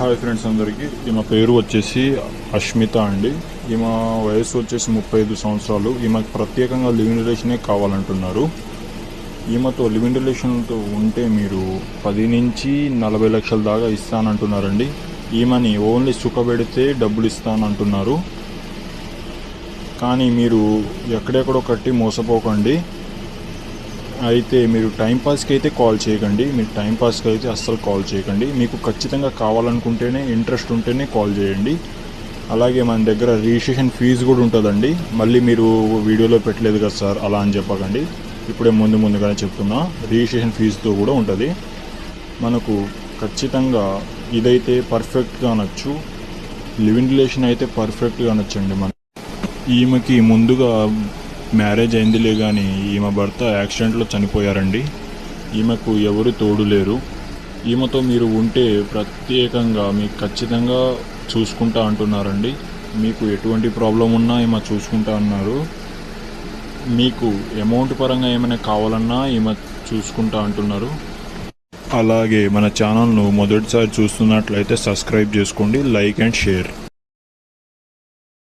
Hi friends అందరికీ. ఈమె పేరు వచ్చేసి అష్మిత అండి. ఈమె వయసు వచ్చేసి ముప్పై ఐదు సంవత్సరాలు. ఈమెకు ప్రత్యేకంగా లివింగ్ రిలేషనే కావాలంటున్నారు. ఈమెతో లివింగ్ రిలేషన్తో ఉంటే మీరు పది నుంచి నలభై లక్షల దాకా ఇస్తానంటున్నారండి. ఈమెని ఓన్లీ సుఖపెడితే డబ్బులు ఇస్తానంటున్నారు. కానీ మీరు ఎక్కడెక్కడో కట్టి మోసపోకండి. అయితే మీరు టైంపాస్కి అయితే కాల్ చేయకండి. మీరు టైంపాస్కి అయితే అస్సలు కాల్ చేయకండి. మీకు ఖచ్చితంగా కావాలనుకుంటేనే ఇంట్రెస్ట్ ఉంటేనే కాల్ చేయండి. అలాగే మన దగ్గర రిజిస్ట్రేషన్ ఫీజు కూడా ఉంటుందండి. మళ్ళీ మీరు వీడియోలో పెట్టలేదు కదా సార్ అలా అని చెప్పకండి. ఇప్పుడే ముందు ముందుగానే చెప్తున్నా రిజిస్ట్రేషన్ ఫీజుతో కూడా ఉంటుంది. మనకు ఖచ్చితంగా ఇదైతే పర్ఫెక్ట్గా అనొచ్చు. లివింగ్ రిలేషన్ అయితే పర్ఫెక్ట్గా అనొచ్చండి మన ఈమెకి ముందుగా మ్యారేజ్ అయిందిలే కానీ ఈమె భర్త యాక్సిడెంట్లో చనిపోయారండి. ఈమెకు ఎవరు తోడు లేరు. ఈమెతో మీరు ఉంటే ప్రత్యేకంగా మీకు ఖచ్చితంగా చూసుకుంటా అంటున్నారండి. మీకు ఎటువంటి ప్రాబ్లం ఉన్నా ఈమె చూసుకుంటా అన్నారు. మీకు అమౌంట్ పరంగా ఏమైనా కావాలన్నా ఈమె చూసుకుంటా అంటున్నారు. అలాగే మన ఛానల్ను మొదటిసారి చూస్తున్నట్లయితే సబ్స్క్రైబ్ చేసుకోండి లైక్ అండ్ షేర్.